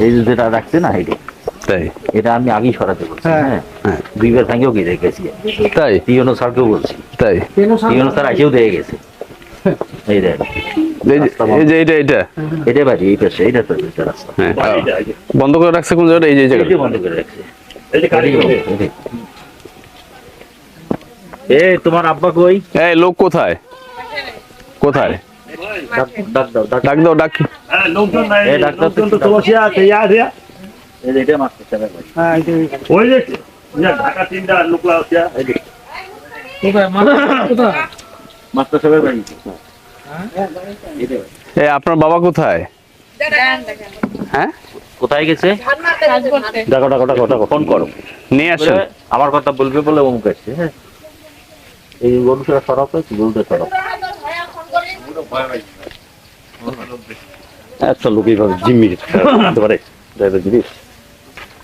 এই যেটা রাখছে না এটা তাই এটা আমি আগেই সরাতে বলছি হ্যাঁ। হ্যাঁ হ্যাঁ দুইবার ভাঙেও গিয়ে গেছি তাই টিওনো স্যারকেও বলছি তাই টিওনো স্যার আসেও দিয়ে গেছে এই দেখ এই যে- এটা এটা এটা বাড়ি এই পাশে এইটা তো এটা রাস্তা হ্যাঁ বন্ধ করে রাখছে কোন জায়গাটা এই যে জায়গাটা বন্ধ করে রাখছে। এ তোমার আব্বা কই এই লোক কোথায় কোথায় ডাক ডাক দাও ডাক ডাক দাও ডাক। হ্যাঁ, লোকজন নাই এই ডাক্তার লোকজন তো তো বসে আছে ইয়া দিয়া। এই এটা মাস্টার সাহেবের হ্যাঁ ওই যে ঢাকা তিনটা লোকলা আছে এই যে। কোথায় কোথায়? মাস্টার সাহেবের বাড়ি এইটা আপনার বাবা কোথায়? হ্যাঁ? কোথায় গেছে? করতে ডাকো ডাকো ডাকো ডাকো ফোন করো। নিয়ে আসেন। বলে, আমার কথা বলবে বলে অমুক আসছে হ্যাঁ। এই সড়ক আছে গরুটা সড়ক। একটা লোক এইভাবে জিম্মি করতে পারে। ড্রাইভার জিনিস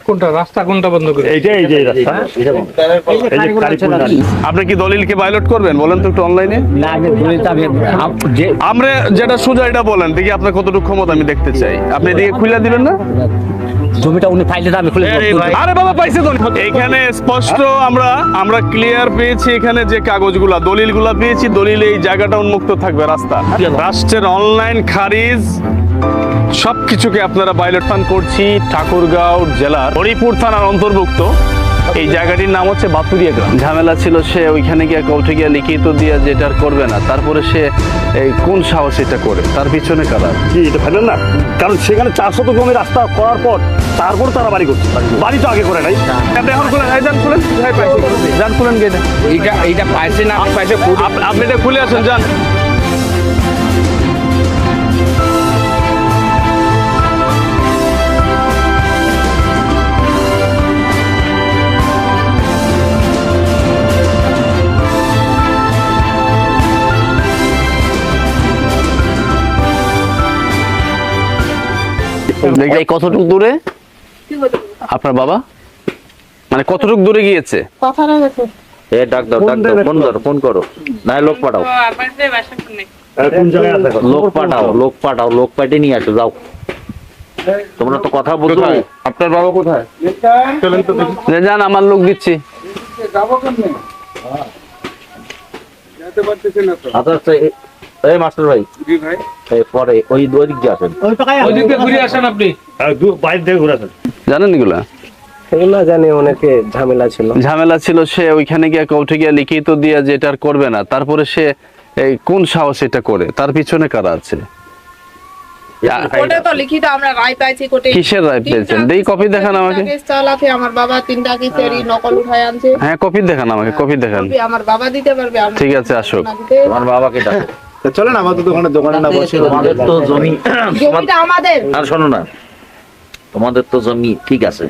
কোনটা? রাস্তা কোনটা বন্ধ করে? এইটা এই যে রাস্তা এটা বন্ধ। এই যে কালীপুর নারী। আপনি কি দলিলকে করবেন? বলেন তো একটু অনলাইনে না আমি বলি আমি আমরা যেটা সোজা এটা বলেন দেখি আপনার কতটুকু ক্ষমতা আমি দেখতে চাই। আপনি এদিকে খুলে দিবেন না? জমিটা উনি পাইলে দামে আমি খুলে আরে বাবা পাইছে তো। এখানে স্পষ্ট আমরা আমরা ক্লিয়ার পেয়েছি এখানে যে কাগজগুলা দলিলগুলা পেয়েছি দলিল এই জায়গাটা উন্মুক্ত থাকবে রাস্তা। রাষ্ট্রের অনলাইন খারিজ সবকিছুকে আপনারা বাইলট বাইলটফান করছি ঠাকুরগাঁও জেলার হরিপুর থানার অন্তর্ভুক্ত। এই জায়গাটির নাম হচ্ছে বাতুরিয়া গ্রাম। ঝামেলা ছিল সে ওইখানে গিয়ে কোর্টে গিয়ে লিখিত দিয়ে যেটা আর করবে না। তারপরে সে এই কোন সাহস এটা করে? তার পিছনে কারা? কি এটা ফাইনাল না? কারণ সেখানে চারশো তো জমি রাস্তা করার পর তারপর তারা বাড়ি করছে। বাড়ি তো আগে করে নাই। এখন যান খুলেন। যান খুলেন গেটে এইটা এইটা পাইছে না পাইছে আপনি এটা খুলে আসেন যান। দেখি কতটুকু দূরে? আপনার বাবা? মানে কতটুকু দূরে গিয়েছে? এ ডাক দাও ডাক দাও ফোন করো ফোন করো। না লোক পাঠাও। কোন জায়গায় আছে? এখন? লোক পাঠাও লোক পাঠাও লোক পাঠিয়ে নিয়ে আসো যাও। তোমরা তো কথা বলছো আপনার বাবা কোথায়? যান আমার লোক দিচ্ছি। আচ্ছা আচ্ছা এ- এই মাস্টার ভাই। এই পরে ওই ওই দিক দিয়ে আসেন। ওইদিক দিয়ে ঘুরে আসেন আপনি। হ্যাঁ, দু- বাইরে থেকে ঘুরে আসেন। জানেন এগুলা? এগুলা জানি অনেকে ঝামেলা ছিল। ঝামেলা ছিল সে ওইখানে গিয়ে কোর্টে গিয়ে লিখিত দিয়ে যেটা আর করবে না তারপরে সে এই কোন সাহস এটা করে? তার পিছনে কারা আছে? কোর্টে তো লিখিত আমরা রায় পাইছি কোর্টে। কিসের রায় পেয়েছেন? দেই কপি দেখান আমাকে। চালাতে আমার বাবা তিনটা কেসের নকল উঠায় আনছে। হ্যাঁ কপি দেখান আমাকে কপি দেখান। আমার বাবা দিতে পারবে ঠিক আছে, আসুক। আমার বাবাকে ডাকো চলেন আমাদের দোকানে দোকানে না বসে তোমাদের তো জমি জমিটা আমাদের। আর শোনো না তোমাদের তো জমি ঠিক আছে।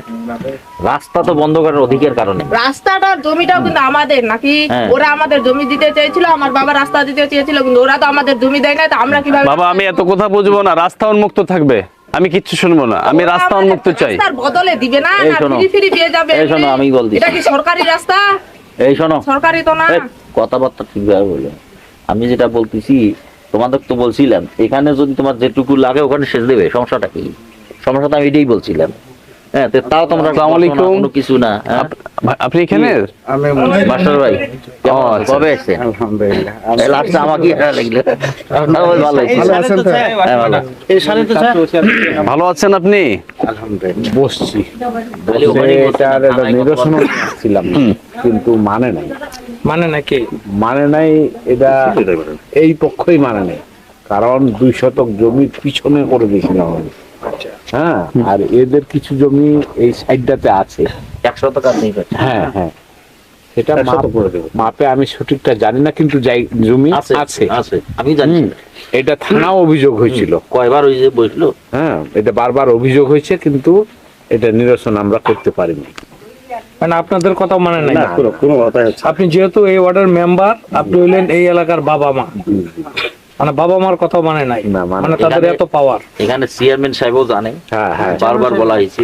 রাস্তা তো বন্ধ করার অধিকার কারণে। রাস্তাটার জমিটাও কিন্তু আমাদের নাকি? হ্যাঁ। ওরা আমাদের জমি দিতে চেয়েছিল আমার বাবা রাস্তা দিতে চেয়েছিল কিন্তু ওরা তো আমাদের জমি দেয় না তো আমরা কীভাবে বাবা আমি এত কথা বুঝব না রাস্তা উন্মুক্ত থাকবে। আমি কিচ্ছু শুনব না আমি রাস্তা উন্মুক্ত চাই। বদলে দিবে না। ফ্রি ফ্রি পেয়ে যাবে। এই শোনো, আমি বল। এটা কি সরকারি রাস্তা? এই শোনো সরকারি তো না। কথাবার্তা ঠিকভাবে বলে। আমি যেটা বলতেছি, তোমাদের তো বলছিলাম, এখানে যদি তোমার যেটুকু লাগে ওখানে শেষ দেবে, সমস্যাটা কি? সমস্যাটা আমি এটাই বলছিলাম। হ্যাঁ তাও তোমরা আলাইকুম। কিছু না হ্যাঁ? আপনি এখানে? আমি মাস্টার ভাই কেমন ও, আছেন? আচ্ছা। কবে আসছেন আলহামদুলিল্লাহ। এই আমাকে এটা লাগল। হ্যাঁ, ওই ভালো আছেন তো? হ্যাঁ, ভালো। ভালো আছেন আপনি? আলহামদুলিল্লাহ। বসছি। বলো। ছিলাম কিন্তু মানে নাই। মানে নাকি মানে নাই এটা এই পক্ষই মানে নাই। কারণ দুই শতক জমির পিছনে করে দিয়েছিলাম আমি। হ্যাঁ আর এদের কিছু জমি এই সাইডটাতে আছে। একশো নেই হ্যাঁ হ্যাঁ। সেটা মাপ তো করে দেবো। মাপে আমি সঠিকটা জানি না কিন্তু যাই জমি আছে আছে। আমি জানি এটা থানাও অভিযোগ হয়েছিল। কয়বার ওই যে বসল হ্যাঁ এটা বারবার অভিযোগ হয়েছে কিন্তু এটা নিরসন আমরা করতে পারিনি। মানে আপনাদের কথা মানে নাই। কোনো কোনো কথাই আপনি যেহেতু এই ওয়ার্ডের মেম্বার আপনি হইলেন এই এলাকার বাবা মা। মানে বাবা মার কথা মানে নাই। মানে- মানে তাদের এত পাওয়ার এখানে চেয়ারম্যান সাহেবও জানে। হ্যাঁ হ্যাঁ। বারবার বলা হয়েছে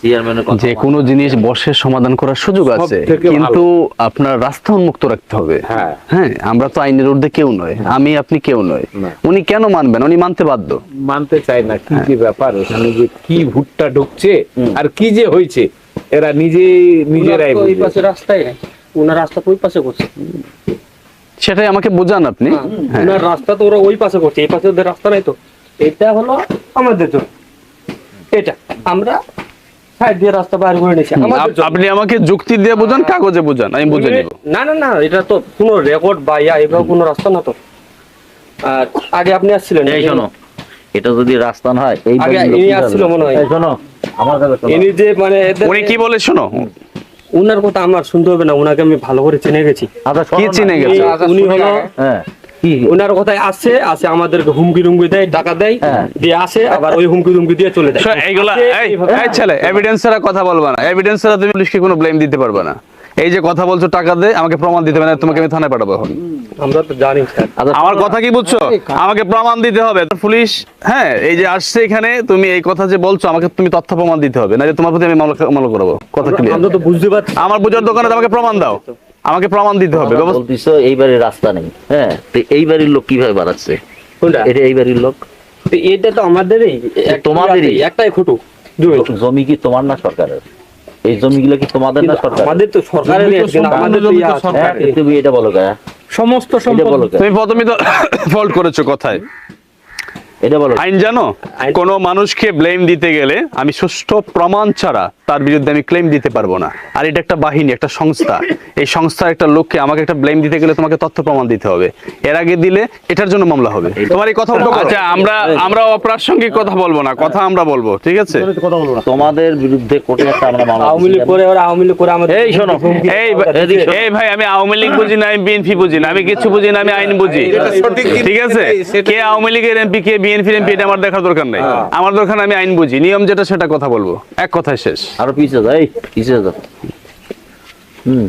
চেয়ারম্যানের যে কোনো জিনিস বসে সমাধান করার সুযোগ আছে কিন্তু আপনার রাস্তা উন্মুক্ত রাখতে হবে। হ্যাঁ। হ্যাঁ আমরা তো আইনের ঊর্ধ্বে কেউ নয় আমি আপনি কেউ নয় উনি কেন মানবেন? উনি মানতে বাধ্য। মানতে চায় না কি যে ব্যাপার এখানে যে কি ভুট্টা ঢুকছে আর কি যে হয়েছে এরা নিজে নিজেরাই ওই পাশে রাস্তায় নাই ওনার রাস্তা ওই পাশে করছে। সেটাই আমাকে বোঝান আপনি। হ্যাঁ ওনার রাস্তা তো ওরা ওই পাশে করছে এই পাশে ওদের রাস্তা নাই তো। এটা হলো আমাদের জন্য। এটা আমরা সাইড দিয়ে রাস্তা বাইর করে নিয়েছি আমাদের আপ- জন্য। আপনি আমাকে যুক্তি দিয়ে বোঝান কাগজে বোঝান আমি বুঝে নিব। না না না এটা তো কোনো রেকর্ড বা ইয়া এভাবে কোনো রাস্তা না তো। আর আগে আপনি আসছিলেন। এই শোনো এটা যদি রাস্তা না হয় এই আগে ইনি আসছিল মনে হয়। এই শোনো আমার কাছে ইনি যে মানে উনি কি বলে শোনো? উনার কথা আমার শুনতে হবে না উনাকে আমি ভালো করে চিনে গেছি। আচ্ছা কি চিনে গেছে? উনি- উনি হলো হ্যাঁ। উনার কথায় আসে আসে আমাদেরকে হুমকি টুমকি দেয় টাকা দেয় হ্যাঁ। দিয়ে আসে আবার ওই হুমকি টুমকি দিয়ে চলে যায়। এইগুলা এই ছেলে এভিডেন্স ছাড়া কথা বলবা না। এভিডেন্স ছাড়া তুমি পুলিশকে কোনো ব্লেম দিতে পারবে না। এই যে কথা বলছো টাকা দে আমাকে প্রমাণ দিতে হবে না তোমাকে আমি থানায় পাঠাবো এখন। আমরা তো জানি। আমার কথা কি বুঝছ? আমাকে প্রমাণ দিতে হবে। পুলিশ হ্যাঁ এই যে আসছে এখানে তুমি এই কথা যে বলছো আমাকে তুমি তথ্য প্রমাণ দিতে হবে। না তোমার প্রতি আমি মামলা করব। কথা ক্লিয়ার আমরা তো বুঝতে পারছি। আমার বুঝার দোকানে তো আমাকে প্রমাণ দাও। আমাকে প্রমাণ দিতে হবে বলতিছো এই বাড়ির রাস্তা নেই হ্যাঁ? তো এই বাড়ির লোক কীভাবে বাড়াচ্ছে? এটা এই বাড়ির লোক? তো এটা তো আমাদেরই। তোমাদেরই? একটাই খুঁটু জমি কি তোমার না সরকারের? এই জমিগুলো কি তোমাদের না সরকার আমাদের তো সরকারের আমাদের জমি তো আছে। হ্যাঁ, তুমি এটা বলো কে সমস্ত সম্পদ তুমি প্রথমে তো ফল্ট করেছ কথায়। এটা বলো। আইন জানো? কোনো মানুষকে ব্লেম দিতে গেলে আমি সুষ্ঠু প্রমাণ ছাড়া তার বিরুদ্ধে আমি ক্লেম দিতে পারব না। আর এটা একটা বাহিনী একটা সংস্থা। এই সংস্থার একটা লোককে আমাকে একটা ব্লেম দিতে গেলে তোমাকে তথ্য প্রমাণ দিতে হবে। এর আগে দিলে এটার জন্য মামলা হবে। তোমার এই কথা আচ্ছা আমরা আমরা অপ্রাসঙ্গিক কথা বলব না কথা আমরা বলব ঠিক আছে? কথা বলব না। তোমাদের বিরুদ্ধে কোর্টে একটা আমরা মামলা আওয়ামী লীগ করে ওরা আওয়ামী লীগ করে আমাদের এই শোনো, এই ভাই- এই ভাই আমি আওয়ামী লীগ বুঝি না আমি বিএনপি বুঝি না আমি কিছু বুঝি না আমি আইন বুঝি। ঠিক আছে? কে আওয়ামী লীগের এমপি কে বিএনপি এমপি এটা আমার দেখার দরকার নাই। আমার দরকার আমি আইন বুঝি। নিয়ম যেটা সেটা কথা বলব। এক কথায় শেষ। আরও পিছিয়ে যায় পিছিয়ে যাও। হুম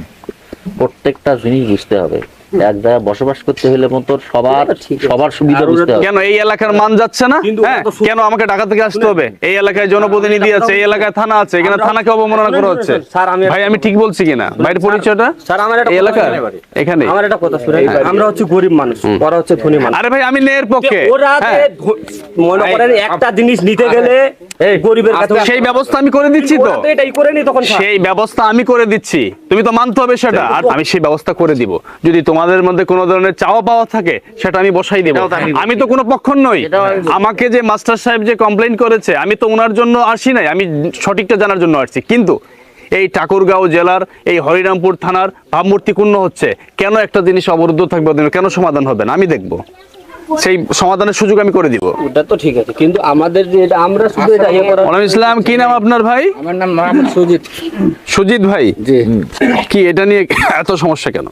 প্রত্যেকটা জিনিস বুঝতে হবে। এক জায়গায় বসবাস করতে হলে মতো সবার সবার সুবিধা বুঝতে হবে। কেন এই এলাকার মান যাচ্ছে না? হ্যাঁ কেন আমাকে ঢাকা থেকে আসতে হবে? এই এলাকায় জনপ্রতিনিধি আছে এই এলাকায় থানা আছে এখানে থানাকে অবমাননা করা হচ্ছে। আমি- ভাই আমি ঠিক বলছি কিনা? বাইরের পরিচয়টা? স্যার আমার একটা এবারে। এখানে? আমার একটা কথা শুনে আমরা হচ্ছে গরিব মানুষ ওরা হচ্ছে ধনী মানুষ। আরে ভাই আমি ন্যায়ের পক্ষে। ওরা হ্যাঁ। মনে করেন একটা জিনিস নিতে গেলে গরিবের কাছে সেই ব্যবস্থা আমি করে দিচ্ছি তো? এটাই করে নি তখন সেই ব্যবস্থা আমি করে দিচ্ছি। তুমি তো মানতে হবে সেটা। আর আমি সেই ব্যবস্থা করে দিব। যদি তোমাদের মধ্যে কোনো ধরনের চাওয়া পাওয়া থাকে সেটা আমি বসাই দেব। আমি তো কোনো পক্ষ নই। আমাকে যে মাস্টার সাহেব যে কমপ্লেইন করেছে আমি তো ওনার জন্য আসি নাই আমি সঠিকটা জানার জন্য আসছি। কিন্তু এই ঠাকুরগাঁও জেলার এই হরিরামপুর থানার ভাবমূর্তি পূর্ণ হচ্ছে। কেন একটা জিনিস অবরুদ্ধ থাকবে ওদের? কেন সমাধান হবে না? আমি দেখব। সেই সমাধানের সুযোগ আমি করে দিব। ওটা তো ঠিক আছে কিন্তু আমাদের যে এটা আমরা শুধু এটা ইয়ে করা ওলাম ইসলাম কি নাম আপনার ভাই? আমার নাম মোহাম্মদ সুজিত। সুজিত ভাই? জি। কি এটা নিয়ে এত সমস্যা কেন?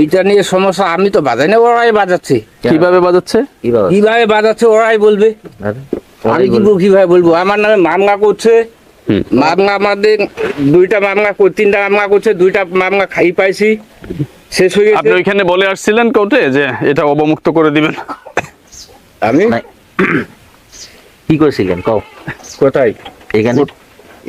এইটা নিয়ে সমস্যা আমি তো বাজাই না ওরাই বাজাচ্ছে। কীভাবে বাজাচ্ছে? কীভাবে? বাজাচ্ছে ওরাই বলবে। আমি কি বলব, কীভাবে বলব? আমার নামে মামলা করছে। মামলা আমাদের দুইটা মামলা তিনটা মামলা করছে দুইটা মামলা খাই পাইছি। শেষ হয়ে আপনি ওইখানে বলে আসছিলেন কোর্টে যে এটা অবমুক্ত করে দিবেন। আমি। কি করেছিলেন? কও। কোথায়? এখানে?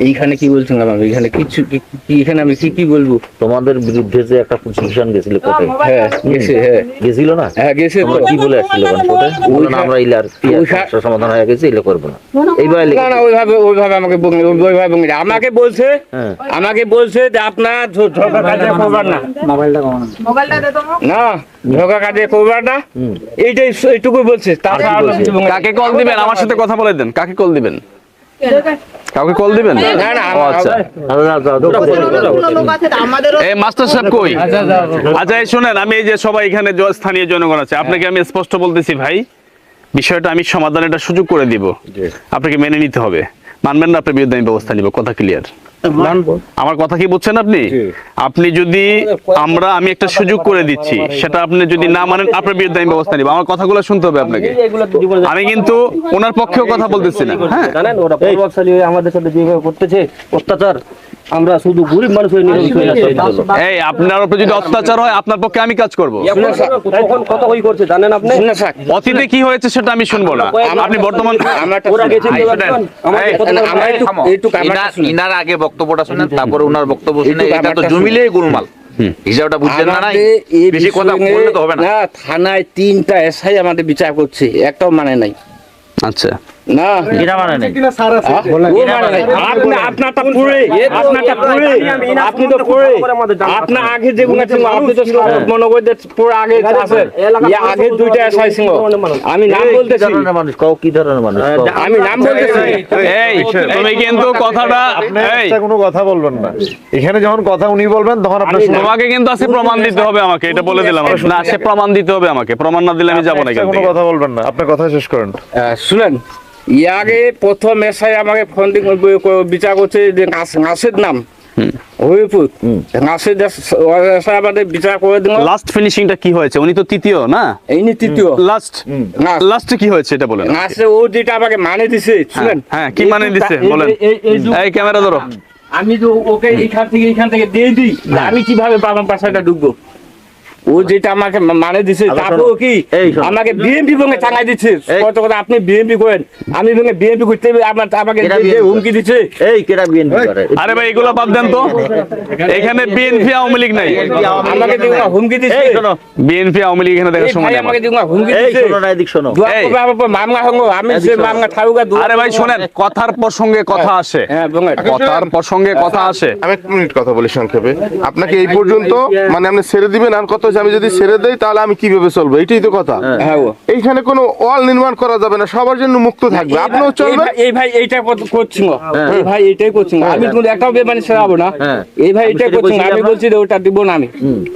এইখানে কি বলছিলাম আমি? এখানে কিছু কি- কি- এখানে আমি কি কি বলব? তোমাদের বিরুদ্ধে যে একটা প্রসিকিউশন গেছিল কোর্টে। হ্যাঁ গেছে হ্যাঁ। গেছিল না? হ্যাঁ গেছে তো। কি বলে আসছিল কোন কোর্টে বলো না আমরা ইলার সমস্যার সমাধান হয়ে গেছে এগুলো করব না। এইবার না না ওইভাবে ওইভাবে আমাকে ওইভাবে বঙ্গে আমাকে বলছে হ্যাঁ। আমাকে বলছে যে আপনার ঝগড়া কাজে করবার না। মোবাইলটা দে তো না ঝগড়া কাজে করবার না। এইটাই এইটুকু বলছে। বঙ্গে- কাকে কল দিবেন? আমার সাথে কথা বলে দেন। কাকে কল দিবেন? কাউকে কল দিবেন আচ্ছা এই মাস্টার সাহেব কই আচ্ছা এই শুনেন আমি এই যে সবাই এখানে স্থানীয় জনগণ আছে আপনাকে আমি স্পষ্ট বলতেছি ভাই বিষয়টা আমি সমাধানের একটা সুযোগ করে দিব আপনাকে মেনে নিতে হবে মানবেন না আপনার বিরুদ্ধে আমি ব্যবস্থা নিব কথা ক্লিয়ার আমার কথা কি বুঝছেন আপনি? আপনি যদি আমরা আমি একটা সুযোগ করে দিচ্ছি সেটা আপনি যদি না মানেন আপনার বিরুদ্ধে আমি ব্যবস্থা নিব। আমার কথাগুলো শুনতে হবে আপনাকে। আমি কিন্তু ওনার পক্ষেও কথা বলতেছি না। হ্যাঁ। জানেন ওরা প্রভাবশালী হয়ে আমাদের সাথে যেভাবে করতেছে অত্যাচার। আমরা শুধু গরিব মানুষ হয়ে হয়ে এই আপনার উপরে যদি অত্যাচার হয় আপনার পক্ষে আমি কাজ করব। কত হই করছে জানেন আপনি? অতীতে কি হয়েছে সেটা আমি শুনব না। আপনি বর্তমান ইনার আগে বক্তব্যটা শুনেন তারপরে ওনার বক্তব্য শুনে এটা তো জমিলেই গোলমাল। হিসাবটা বুঝছেন না নাই? বেশি কথা বললে তো হবে না। না থানায় তিনটা এসআই আমাদের বিচার করছে। একটাও মানে নাই। আচ্ছা। না। এটা মানে নেই। হ্যাঁ? ও মানে নাই। আপনি আপনারটা পুরে আপনারটা পুরে আপনি তো পুরে আপনার আগে যে গুণা ছিল আপনি তো সব মনে করে যে পুরো আগে আছে। ইয়া আগে দুইটা এসআই ছিল। আমি নাম বলতেছি। মানুষ? কও কি ধরনের মানুষ? আমি নাম বলতেছি। এই তুমি কিন্তু কথাটা এই কোনো কথা বলবেন না। এখানে যখন কথা উনি বলবেন তখন। তোমাকে কিন্তু আজকে প্রমাণ দিতে হবে আমাকে এটা বলে দিলাম না সে প্রমাণ দিতে হবে আমাকে। প্রমাণ না দিলে আমি যাব না কোনো কথা বলবেন না। আপনার কথা শেষ করেন। শুনেন। ইয়ে আগে প্রথম এসআই আমাকে ফোন দিয়ে বিচার করছে যে ঘাস- ঘাসের নাম। হরিপুর। ঘাসের এসআই আমাদের বিচার করে দিল। লাস্ট ফিনিশিংটা কি হয়েছে? উনি তো তৃতীয় না? এই তৃতীয়। লাস্ট লাস্টে কি হয়েছে এটা বলেন? ঘাসে ও যেটা আমাকে মানে দিছে শুনেন? হ্যাঁ কি মানে দিছে? বলেন। এই- ক্যামেরা ধরো। আমি তো ওকে এখান থেকে এখান থেকে দিয়ে দিই। আমি কীভাবে বাবার বাসাটা ঢুকবো? ও যেটা আমাকে মানে দিছে তারপর কি? আমাকে বিএমপি ভেঙে টাঙাই দিচ্ছে কত কথা আপনি বিএমপি করেন। আমি ভেঙে বিএমপি করতে আমার আমাকে হুমকি দিচ্ছে এই কেটা বিএনপি করে? আরে ভাই এগুলো বাদ দেন তো। এখানে বিএনপি আওয়ামী লীগ নাই। আমাকে যে ওরা হুমকি দিচ্ছে বিএনপি আওয়ামী লীগ এখানে দেখার সময়। আমাকে ওরা হুমকি এই দিচ্ছে শোনো না এদিক শোনো। মামলা হঙ্গো। আমি মামলা দোয়া আরে ভাই শোনেন কথার প্রসঙ্গে কথা আসে। হ্যাঁ কথার প্রসঙ্গে কথা আসে। আমি এক মিনিট কথা বলি সংক্ষেপে। আপনাকে এই পর্যন্ত মানে আপনি ছেড়ে দিবেন আর কত আমি যদি ছেড়ে দেই তাহলে আমি কীভাবে চলবো? এটাই তো কথা। হ্যাঁ। এইখানে কোনো ওয়াল নির্মাণ করা যাবে না সবার জন্য মুক্ত থাকবে। আপনিও এই চলবেন? এই ভাই এইটা করছি এই ভাই এইটাই করছি আমি কিন্তু একটাও বেমানি ছেড়াবো না। হ্যাঁ। এই ভাই সেটা করছি আমি বলছি যে ওটা দিব না আমি।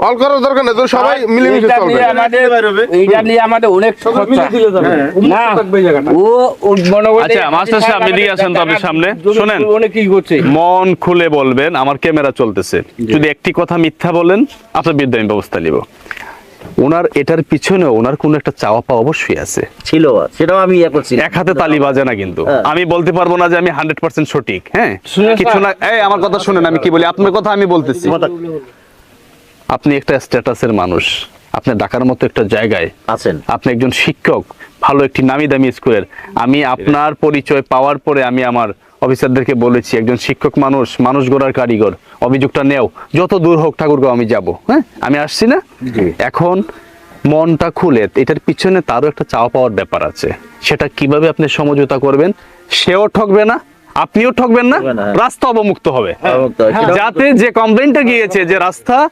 অল করার দরকার নেই তো সবাই মিলেমিশে চলবে নিয়ে আমাদের এইটা নিয়ে আমাদের অনেক খরচা। না ও মনে আচ্ছা, মাস্টার সাহেব, এদিকে আসেন তো আপনি সামনে। শুনেন। অনেক কি করছে। মন খুলে বলবেন আমার ক্যামেরা চলতেছে। যদি একটি কথা মিথ্যা বলেন আপনার বিরুদ্ধে আমি ব্যবস্থা নিব। ওনার এটার পিছনে ওনার কোনো একটা চাওয়া পাওয়া অবশ্যই আছে। ছিল সেটাও আমি ইয়ে করছি এক হাতে তালি বাজে না কিন্তু। হ্যাঁ। আমি বলতে পারব না যে আমি হান্ড্রেড পার্সেন্ট সঠিক হ্যাঁ? কিছু না এই আমার কথা শুনেন আমি কি বলি? আপনার কথা আমি বলতেছি। আপনি একটা স্ট্যাটাসের মানুষ। আপনি ঢাকার মতো একটা জায়গায় আছেন। আপনি একজন শিক্ষক ভালো একটি নামি দামি স্কুলের। আমি আপনার পরিচয় পাওয়ার পরে আমি আমার অফিসারদেরকে বলেছি একজন শিক্ষক মানুষ মানুষ গড়ার কারিগর অভিযোগটা নেও। যত দূর হোক ঠাকুরগাঁও আমি যাব। হ্যাঁ আমি আসছি না? এখন মনটা খুলে এটার পিছনে তারও একটা চাওয়া পাওয়ার ব্যাপার আছে। সেটা কীভাবে আপনি সমঝোতা করবেন? সেও ঠকবে না আপনিও ঠকবেন না হ্যাঁ। রাস্তা অবমুক্ত হবে। হবে, সেটাও- যাতে যে কমপ্লেনটা গিয়েছে যে রাস্তা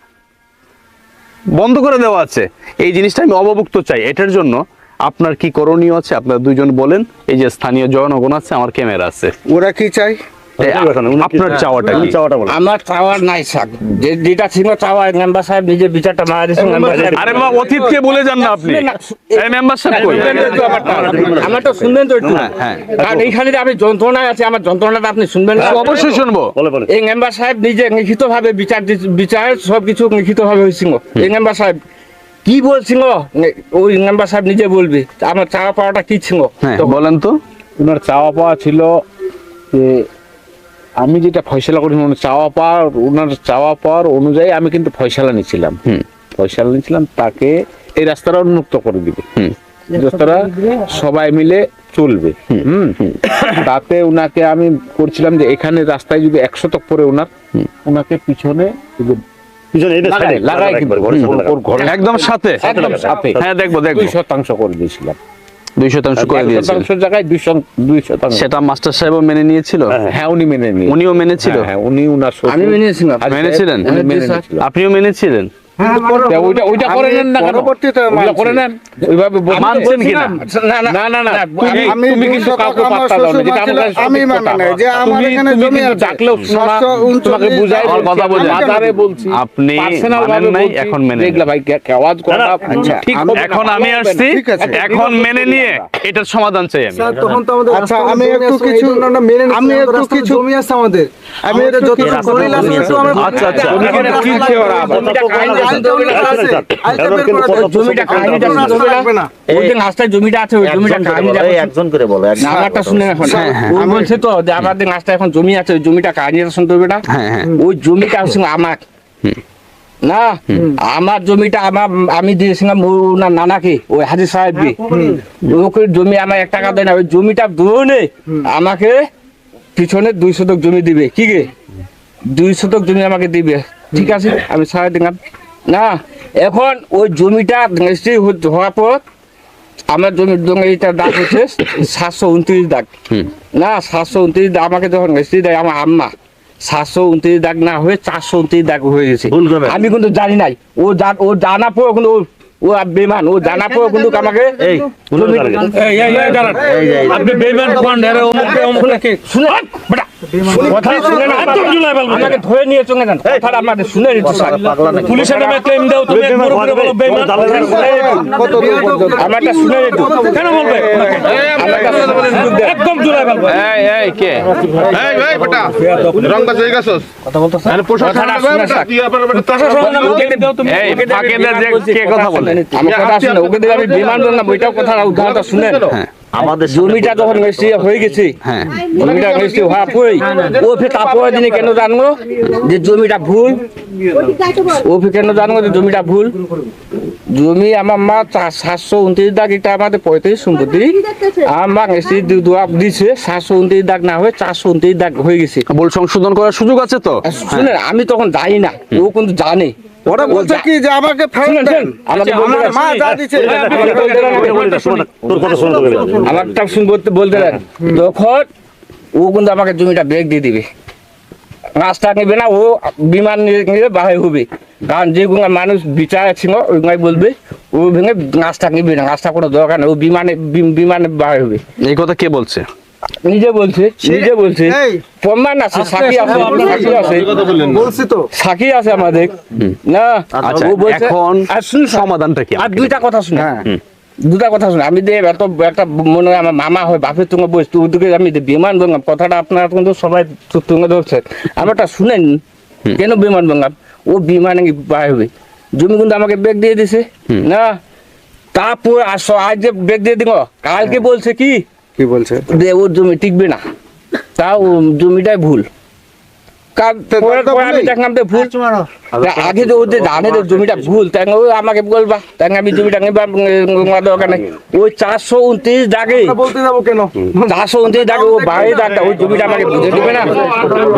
বন্ধ করে দেওয়া আছে এই জিনিসটা আমি অবমুক্ত চাই। এটার জন্য আপনার কি করণীয় আছে? আপনার দুইজন বলেন। এই যে স্থানীয় জনগণ আছে আমার ক্যামেরা আছে। ওরা কি চাই আপনার চাওয়াটা কি? আমার চাওয়ার নাই সাক যেটা ছিল চাওয়া মেম্বার সাহেব নিজে বিচারটা মারা দিয়েছে আরে বাবা অতীতকে বলে যান না আপনি। এই মেম্বার সাহেব কই? আমার তো শুনবেন তো একটু। হ্যাঁ, হ্যাঁ। কারণ এইখানে যে আমি যন্ত্রণায় আছি আমার যন্ত্রণাটা আপনি শুনবেন না। অবশ্যই শুনব। এই মেম্বার সাহেব নিজে লিখিত ভাবে বিচার বিচার সবকিছু লিখিত ভাবে হয়েছিল। এই মেম্বার সাহেব কি বলছিল? ওই মেম্বার সাহেব নিজে বলবে। আমার চাওয়া পাওয়াটা কি ছিল? হ্যাঁ? বলেন তো। ওনার চাওয়া পাওয়া ছিল যে আমি যেটা ফয়সালা করি ওনার চাওয়া পাওয়ার ওনার চাওয়া পাওয়ার অনুযায়ী আমি কিন্তু ফয়সালা নিয়েছিলাম হুম। ফয়সালা নিয়েছিলাম তাকে এই রাস্তাটা উন্মুক্ত করে দিবে। হুম। রাস্তাটা সবাই মিলে চলবে। হুম। তাতে ওনাকে আমি করছিলাম যে এখানে রাস্তায় যদি একশো তক পরে ওনার ওনাকে পিছনে পিছনে এই যে লাগাই side এ, লাগাই কিন্তু ওর ঘরে একদম সাথে একদম সাথে। হ্যাঁ দেখব দেখব। দুই শতাংশ করে দিয়েছিলাম। দুই শতাংশ করে এক জায়গায় দুই শতাংশ। সেটা মাস্টার সাহেবও মেনে নিয়েছিল? হ্যাঁ উনি মেনে নিয়ে উনিও মেনেছিল? হ্যাঁ, হ্যাঁ, উনি উনার আমি মেনেছিলাম। মেনেছিলেন? মেনে। আপনিও মেনেছিলেন? মানি এখানে মেনে আচ্ছা, আমি-। আসছি এখন মেনে নিয়ে এটার সমাধান চাই তখন তো আমাদের আচ্ছা আমি একটু কিছু আমি একটু কিছু জমি আছে আমাদের। আমি। আচ্ছা আচ্ছা। জমিটা আছে। ওই জমিটা একজন করে? বলো, আমারটা শুনে এখন ও বলছে তো যে আমাদের এখন জমি আছে ওই জমিটা কাহিনীটা শুনতে হবে ওই জমিটা আমার। না? আমার জমিটা আমার আমি দিয়েছিলাম ওনার নানাকে ওই হাজি সাহেবকে। ওকে জমি আমার এক টাকা দেয় না ওই জমিটা দোনে আমাকে পিছনে দুই শতক জমি দিবে। কি গে দুই শতক জমি আমাকে দিবে। ঠিক আছে? আমি সারা দিলাম না এখন ওই জমিটা রেজিস্ট্রি হওয়ার পর আমার জমির জমিটার দাম হচ্ছে সাতশো উনত্রিশ দাগ। না সাতশো উনত্রিশ দাগ আমাকে যখন রেজিস্ট্রি দেয় আমার আম্মা সাতশো উনত্রিশ দাগ না হয়ে চারশো উনত্রিশ দাগ হয়ে গেছে। আমি কিন্তু জানি নাই। ও জান ও জানা পর কিন্তু ও- ও বেমান ও জানা পর কিন্তু আমাকে। আপনি বেটা, কথা বলো হয়ে আমার কথা শুনে ওকে দিলে আমি বিমান বললাম ওইটাও কথা উদাহরণটা শুনে আমাদের জমিটা যখন রেজিস্ট্রি হয়ে গেছে হ্যাঁ। জমিটা রেজিস্ট্রি হওয়ার পরে ও ফের তারপরে দিনে কেন জানব যে জমিটা ভুল? ও ফের কেন জানব যে জমিটা ভুল? জমি আমার মা সাতশো উনত্রিশ দাগ এটা আমাদের পঁয়ত্রিশ সম্পত্তি। আমার রেজিস্ট্রি দোয়া দিছে সাতশো উনত্রিশ দাগ না হয়ে চারশো উনত্রিশ দাগ হয়ে গেছে। বল সংশোধন করার সুযোগ আছে তো? শুনেন আমি তখন জানি না ও কিন্তু জানে। ওরা বলছে কি যে আমাকে ফেরত দেন আমাকে বলতে আমার মা যা দিছে আমারটা শুন বলতে বলতে দেন তখন ও কিন্তু আমাকে জমিটা ব্রেক দিয়ে দিবে রাস্তা নেবে না ও বিমান নিয়ে বাহির হবে কারণ যেগুলো মানুষ বিচার ছিল ওইগুলাই বলবে ও ভেঙে রাস্তা নেবে না রাস্তা কোনো দরকার নেই ও বিমানে বিমানে বাহির হবে এই কথা কে বলছে নিজে বলছে নিজে বলছে। প্রমাণ আছে সাক্ষী আছে সাক্ষী আছে। বলছি তো। সাক্ষী আছে আমাদের। না আচ্ছা ও বলছে এখন স্যার, সমাধানটা কি? আর দুইটা কথা শুনে হ্যাঁ। দুটা কথা শুনে আমি দিয়ে এত একটা মনে হয় আমার মামা হয় বাপের বসতো ওদিকে আমি বিমান বললাম কথাটা আপনারা কিন্তু সবাই তুঙ্গে ধরছে আমারটা শুনেন কেন বিমান বললাম? ও বিমানে বাই হবে? জমি কিন্তু আমাকে বেগ দিয়ে দিছে। না তারপর আসো আজ যে বেগ দিয়ে দিব কালকে বলছে কি? কি বলছে? যে জমি টিকবে না। তাও জমিটাই ভুল। আগে যে ওদের জানে জমিটা ভুল তাই আমাকে বলবা তাই আমি জমিটা নেবার দরকার নেই। ওই চারশো উনত্রিশ দাগে। বলতে যাব কেন? চারশো উনত্রিশ দাগে ও বাইরে দাগটা ওই জমিটা আমাকে বুঝে দেবে না।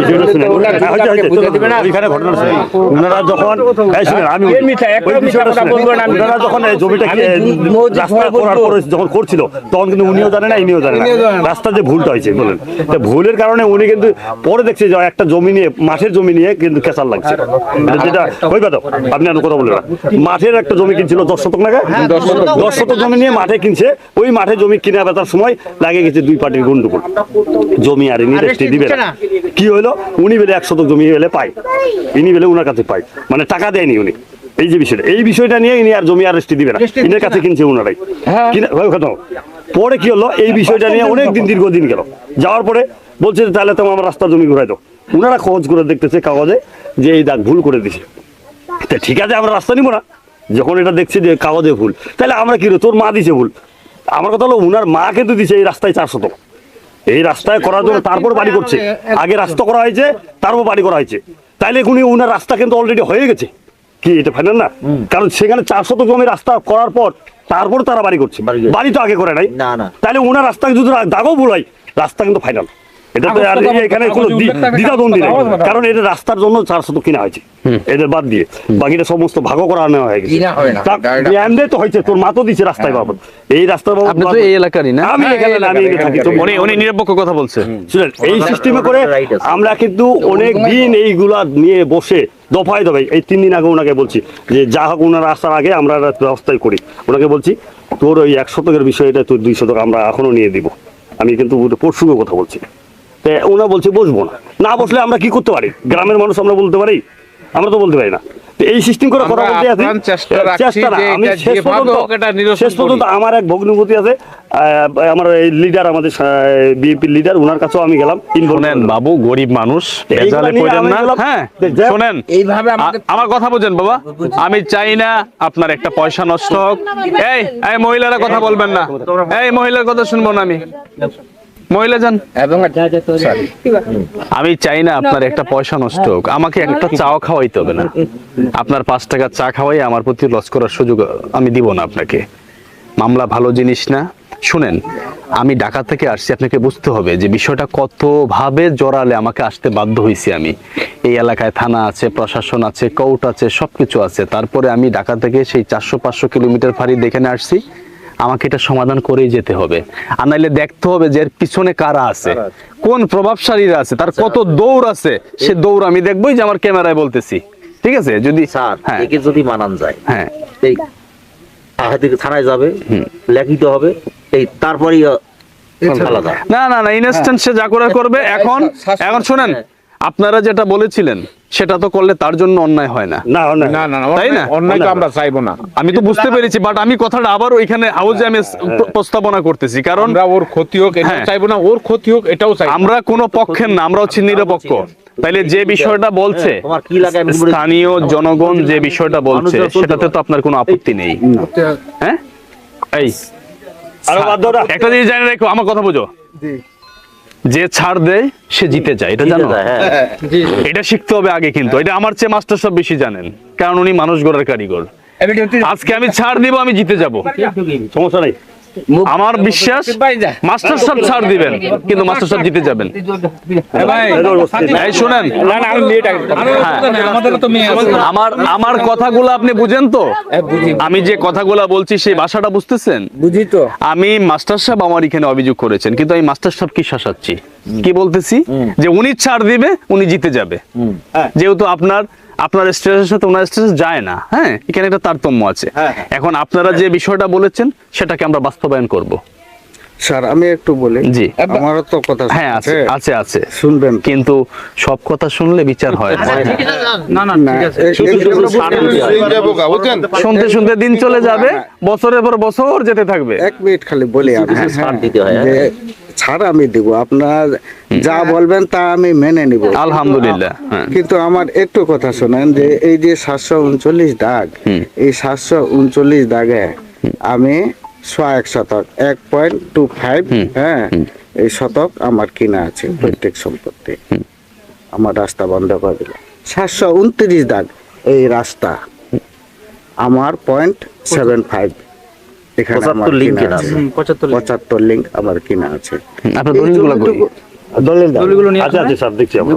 বিষয়টা শুনে ওনার জমিটা আমাকে বুঝে দেবে না। ওইখানে ঘটনা শুনে ওনারা যখন আমি মিথ্যা, একটা মিথ্যা কথা বলব না। ওনারা যখন জমিটা রাস্তা করার পরে যখন করছিল তখন কিন্তু উনিও জানে না ইনিও জানে না। রাস্তা যে ভুলটা হয়েছে বলেন। ভুলের কারণে উনি কিন্তু পরে দেখছে যে একটা জমি নিয়ে মাঠের জমি নিয়ে কিন্তু কেসার লাগছে। যেটা ওই কথা আপনি আর কথা বলবেন মাঠের একটা জমি কিনছিল দশ শতক টাকা দশ শতক। জমি নিয়ে মাঠে কিনছে। ওই মাঠে জমি কিনা বেচার সময় লাগে গেছে দুই পার্টির গন্ডগোল। জমি আর ইনি রেস্টি দিবে না। কি হইল উনি বেলে এক শতক জমি হলে পায়। ইনি বেলে উনার কাছে পায়। মানে টাকা দেয়নি উনি। এই যে বিষয়টা এই বিষয়টা নিয়ে ইনি আর জমি আর রেস্টি দিবে না। ইনের কাছে কিনছে উনারাই। কিনে কথা। পরে কি হলো? এই বিষয়টা নিয়ে অনেক দিন দীর্ঘদিন গেল। যাওয়ার পরে বলছে তাহলে তোমার আমার রাস্তার জমি ঘুরাই দাও। উনারা খোঁজ করে দেখতেছে কাগজে যে এই দাগ ভুল করে দিছে। তা ঠিক আছে আমরা রাস্তা নিব না। যখন এটা দেখছি যে কাগজে ভুল তাহলে আমরা কি তোর মা দিছে ভুল? আমার কথা হলো উনার মা কিন্তু দিছে এই রাস্তায় চার শতক। এই রাস্তায় করার জন্য তারপর বাড়ি করছে। আগে রাস্তা করা হয়েছে তারপর বাড়ি করা হয়েছে। তাইলে উনি উনার রাস্তা কিন্তু অলরেডি হয়ে গেছে। কি এটা ফাইনাল না? কারণ সেখানে চার শতক জমি রাস্তা করার পর তারপর তারা বাড়ি করছে। বাড়ি তো আগে করে নাই। না, না। তাহলে ওনার রাস্তা যদি দাগও ভুল হয় রাস্তা কিন্তু ফাইনাল এটা তো আর এখানে কোনো দ্বিধাদ্বন্দ্বী নেই। কারণ এটা রাস্তার জন্য চার কিনা হয়েছে। এদের বাদ দিয়ে। বাকিটা সমস্ত ভাগও করা নেওয়া হয়ে গেছে। হয় এমনি তো হয়েছে। তোর মা তো দিছে রাস্তায় বাবদ। এই রাস্তার বাবদ আপনি তো এই এলাকারই না? আমি এখানে না, আমি এখানে থাকি তো উনি উনি নিরপেক্ষ কথা বলছে। শুনেন এই সিস্টেমে করে আমরা কিন্তু অনেক দিন এইগুলা নিয়ে বসে দফায় দফায় এই তিন দিন আগে ওনাকে বলছি যে যা হোক ওনারা আসার আগে আমরা ব্যবস্থাই করি। ওনাকে বলছি তোর ওই এক শতকের বিষয়টা তোর দুই শতক আমরা এখনও নিয়ে দিব। আমি কিন্তু পরশুকে কথা বলছি। তা ওনা বলছে বসবো না। না বসলে আমরা কি করতে পারি? গ্রামের মানুষ আমরা বলতে পারি? আমরা তো বলতে পারি না। এই সিস্টেম করে কথা বলতে আছি চেষ্টা না, আমি শেষ পর্যন্ত শেষ পর্যন্ত আমার এক ভগ্নিপতি আছে আমার এই লিডার আমাদের বিএনপির লিডার ওনার কাছেও আমি গেলাম শোনেন বাবু গরিব মানুষ ভেজালে পড়েন না। হ্যাঁ শোনেন এইভাবে আমাদের আমার কথা বোঝেন বাবা আমি চাই না আপনার একটা পয়সা নষ্ট হোক। এই এই মহিলারা কথা বলবেন না। এই মহিলার কথা শুনব না আমি। মহিলা যান। আমি চাই না আপনার একটা পয়সা নষ্ট হোক। আমাকে একটা চাও খাওয়াইতে হবে না। আপনার পাঁচ টাকার চা খাওয়াই আমার প্রতি লস করার সুযোগ আমি দিব না আপনাকে। মামলা ভালো জিনিস না। শুনেন আমি ঢাকা থেকে আসছি আপনাকে বুঝতে হবে যে বিষয়টা কতভাবে জড়ালে আমাকে আসতে বাধ্য হয়েছি আমি। এই এলাকায় থানা আছে প্রশাসন আছে কোর্ট আছে সবকিছু আছে। তারপরে আমি ঢাকা থেকে সেই চারশো পাঁচশো কিলোমিটার ফাড়ি দেখে আসছি। আমাকে এটা সমাধান করেই যেতে হবে। আর নাইলে দেখতে হবে যে এর পিছনে কারা আছে। কোন প্রভাবশালীরা আছে? তার কত দৌড় আছে? সে দৌড় আমি দেখবোই যে আমার ক্যামেরায় বলতেছি। ঠিক আছে? যদি স্যার হ্যাঁ। একে যদি মানান যায় হ্যাঁ। এই আহাদিকে থানায় যাবে লেখিত হবে এই তারপরেই আলাদা না না না ইনস্ট্যান্ট সে যা করে করবে এখন এখন শুনেন। আপনারা যেটা বলেছিলেন সেটা তো করলে তার জন্য অন্যায় হয় না। না না না তাই না? অন্যায়- তো আমরা চাইব না। আমি তো বুঝতে পেরেছি বাট আমি কথাটা আবার ওইখানে হাউজে আমি প্রস্তাবনা করতেছি কারণ আমরা ওর ক্ষতি হোক এটাও হ্যাঁ। চাইব না ওর ক্ষতি হোক এটাও চাইব না। আমরা কোনো পক্ষের না আমরা হচ্ছে নিরপেক্ষ। তাইলে যে বিষয়টা বলছে হ্যাঁ, তোমার কি লাগে আমি বলে- স্থানীয় জনগণ যে বিষয়টা বলছে সেটাতে তো আপনার কোনো আপত্তি নেই। হ্যাঁ? এই। আরও বাদ দাও একটা জিনিস জানি রাখো আমার কথা বুঝো। যে ছাড় দেয় সে জিতে যায় এটা জানো? হ্যাঁ। এটা শিখতে হবে আগে কিন্তু এটা আমার চেয়ে মাস্টার সব বেশি জানেন কারণ উনি মানুষ গড়ার কারিগর। আজকে আমি ছাড় দিব আমি জিতে যাব। সমস্যা নেই। আমার বিশ্বাস মাস্টার সব ছাড় দিবেন কিন্তু মাস্টার সব জিতে যাবেন। শুনেন। হ্যাঁ। আমার আমার কথাগুলো আপনি বুঝেন তো? আমি যে কথাগুলো বলছি সেই ভাষাটা বুঝতেছেন? বুঝি তো। আমি মাস্টার সাহেব আমার এখানে অভিযোগ করেছেন কিন্তু আমি মাস্টার সাহেব কি শাসাচ্ছি? কি বলতেছি? যে উনি ছাড় দিবে উনি জিতে যাবে। যেহেতু আপনার আপনার স্টেজের সাথে ওনার স্টেজ যায় না হ্যাঁ? এখানে একটা তারতম্য আছে। এখন আপনারা যে বিষয়টা বলেছেন সেটাকে আমরা বাস্তবায়ন করব। স্যার আমি একটু বলি। জি। আমারও তো কথা হ্যাঁ আছে আছে আছে। শুনবেন। কিন্তু সব কথা শুনলে বিচার হয় না। শুনতে শুনতে দিন চলে যাবে বছরের পর বছর যেতে থাকবে। এক মিনিট খালি বলি আমি ছাড় হ্যাঁ, হয়, যে ছাড় আমি দিব আপনার যা বলবেন তা আমি মেনে নিব। আলহামদুলিল্লাহ হ্যাঁ। কিন্তু আমার একটু কথা শোনেন যে এই যে সাতশো উনচল্লিশ দাগ এই সাতশো উনচল্লিশ দাগে আমি সোয়া এক শতক। এক পয়েন্ট টু ফাইভ হ্যাঁ এই শতক আমার কিনা আছে প্রত্যেক সম্পত্তি। আমার রাস্তা বন্ধ করে দিল সাতশো উনত্রিশ দাগ এই রাস্তা। আমার পয়েন্ট সেভেন ফাইভ এখানে আমার 75 link কিনা কেনা আছে। আছে। পঁচাত্তর পঁচাত্তর লিঙ্ক আমার কিনা আছে। নিয়ে আচ্ছা আচ্ছা স্যার দেখছি আমরা।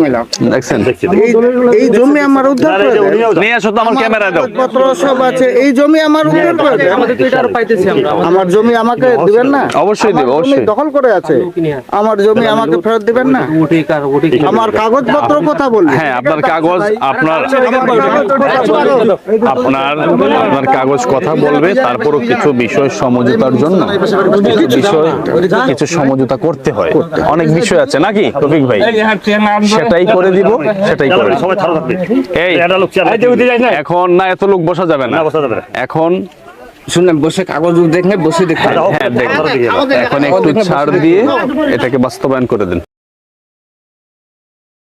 দেখছেন এই এই জমি আমার উদ্ধার না, না, করে এটা দেন। উনিও জানেন। নিয়ে আসো তো আমার ক্যামেরা দাও। পত্র সব আছে। এই জমি আমার উদ্ধার করে আমাদের তো পাইতেছি আমরা আমার জমি আমাকে দিবেন না? অবশ্যই দেব, অবশ্যই। দখল করে আছে। আমার জমি আমাকে ফেরত দিবেন না? উঠে কার উঠে কি? আমার কাগজপত্র কথা বলবেন হ্যাঁ আপনার কাগজ আপনার আপনার আপনার কাগজ কথা বলবে তারপরও কিছু বিষয় সমঝোতার জন্য। কিছু বিষয় কিছু সমঝোতা করতে হয়। অনেক বিষয় আছে নাকি রফিক ভাই? সেটাই করে দিব সেটাই করে এই এখন না এত লোক বসা যাবে না। না, বসা যাবে না। এখন শুনলাম বসে কাগজ দেখে বসে দেখতে হ্যাঁ দেখ এখন একটু ছাড় দিয়ে এটাকে বাস্তবায়ন করে দেন।